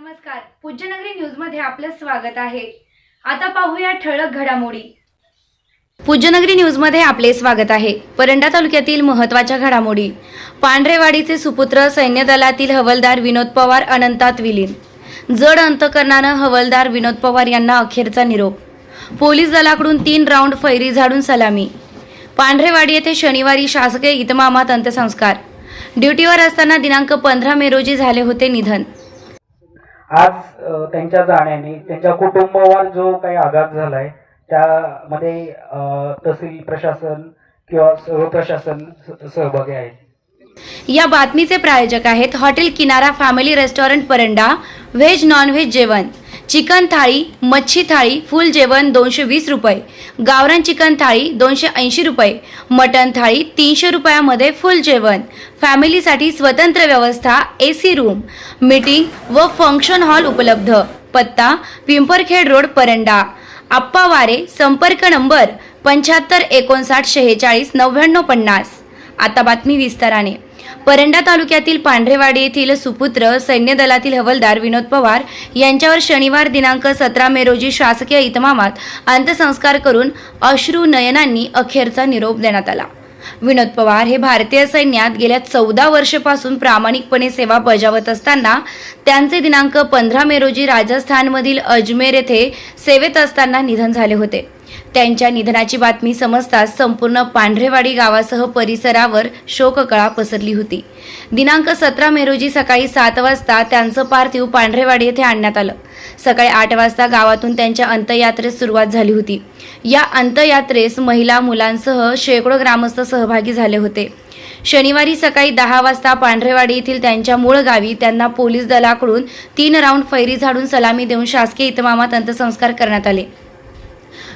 नमस्कार. पूज्यनगरी न्यूजमध्ये आपलं स्वागत आहे. आता पाहूया ठळक घडामोडी. पूज्यनगरी न्यूजमध्ये आपले स्वागत आहे. परंडा तालुक्यातील महत्त्वाच्या घडामोडी. पांढरेवाडीचे सुपुत्र सैन्य दलातील हवलदार विनोद पवार अनंतात विलीन. जड अंतकरणानं हवलदार विनोद पवार यांना अखेरचा निरोप. पोलीस दलाकडून तीन राऊंड फैरी झाडून सलामी. पांढरेवाडी येथे शनिवारी शासकीय इतमामात अंत्यसंस्कार. ड्युटीवर असताना दिनांक पंधरा मे रोजी झाले होते निधन. आज त्यांच्या जाण्याने त्यांच्या कुटुंबावर जो काही आघात झालाय त्यामध्ये तहसील प्रशासन किंवा सर्व प्रशासन सहभागी आहे. या बातमीचे प्रायोजक आहेत hotel Kinara family restaurant Paranda veg non veg जेवण. चिकन थाळी मच्छी थाळी फुल जेवण दोनशे वीस रुपये. गावरान चिकन थाळी दोनशे ऐंशी रुपये. मटन थाळी तीनशे रुपयामध्ये फुल जेवण. फॅमिलीसाठी स्वतंत्र व्यवस्था ए सी रूम. मीटिंग व फंक्शन हॉल उपलब्ध. पत्ता पिंपरखेड रोड परंडा. आप्पा वारे संपर्क नंबर पंच्याहत्तर एकोणसाठ शेहेचाळीस नव्याण्णव पन्नास. आता बातमी विस्ताराने. परंडा तालुक्यातील पांढरेवाडी येथील सुपुत्र सैन्य दलातील हवलदार विनोद पवार यांच्यावर शनिवार दिनांक सतरा मे रोजी शासकीय इतमामात अंत्यसंस्कार करून अश्रू नयनांनी अखेरचा निरोप देण्यात आला. विनोद पवार हे भारतीय सैन्यात गेल्या चौदा वर्षापासून प्रामाणिकपणे सेवा बजावत असताना त्यांचे दिनांक पंधरा मे रोजी राजस्थानमधील अजमेर येथे सेवेत असताना निधन झाले होते. त्यांच्या निधनाची बातमी समजताच संपूर्ण पांढरेवाडी गावासह परिसरावर शोककळा पसरली होती. दिनांक सतरा मे रोजी सकाळी सात वाजता त्यांचं पार्थिव पांढरेवाडी येथे आणण्यात आलं. सकाळी आठ वाजता गावातून त्यांच्या अंत्ययात्रेस सुरुवात झाली होती. या अंत्ययात्रेस महिला मुलांसह शेकडो ग्रामस्थ सहभागी झाले होते. शनिवारी सकाळी दहा वाजता पांढरेवाडी येथील त्यांच्या मूळ गावी त्यांना पोलीस दलाकडून तीन राऊंड फैरी झाडून सलामी देऊन शासकीय इतमामात अंत्यसंस्कार करण्यात आले.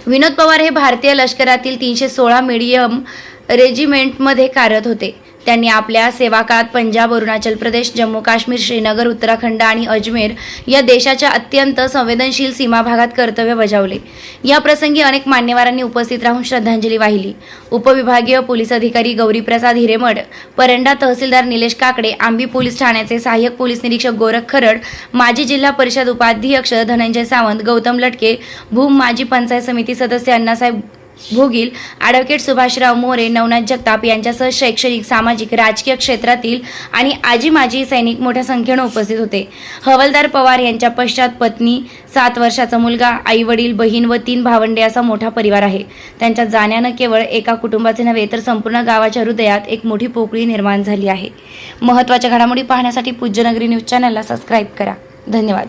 विनोद पवार हे भारतीय लष्करातील तीनशे सोळा मीडियम रेजिमेंटमध्ये कार्यरत होते. त्यांनी आपल्या सेवाकाळात पंजाब अरुणाचल प्रदेश जम्मू काश्मीर श्रीनगर उत्तराखंड आणि अजमेर या देशाच्या अत्यंत संवेदनशील सीमा भागात कर्तव्य बजावले. या प्रसंगी अनेक मान्यवरांनी उपस्थित राहून श्रद्धांजली वाहिली. उपविभागीय पोलीस अधिकारी गौरीप्रसाद हिरेमठ परंडा तहसीलदार निलेश काकडे आंबी पोलीस ठाण्याचे सहाय्यक पोलीस निरीक्षक गोरख खरड माजी जिल्हा परिषद उपाध्यक्ष धनंजय सावंत गौतम लटके भूम माजी पंचायत समिती सदस्य अण्णासाहेब भोगील ॲडव्होकेट सुभाषराव मोरे नवनाथ जगताप यांच्यासह शैक्षणिक सामाजिक राजकीय क्षेत्रातील आणि आजी माजी सैनिक मोठ्या संख्येनं उपस्थित होते. हवलदार पवार यांच्या पश्चात पत्नी सात वर्षाचा मुलगा आई वडील बहीण व तीन भावंडे असा मोठा परिवार आहे. त्यांच्या जाण्यानं केवळ एका कुटुंबाचे नव्हे तर संपूर्ण गावाच्या हृदयात एक मोठी पोकळी निर्माण झाली आहे. महत्त्वाच्या घडामोडी पाहण्यासाठी पूज्यनगरी न्यूज चॅनलला सबस्क्राईब करा. धन्यवाद.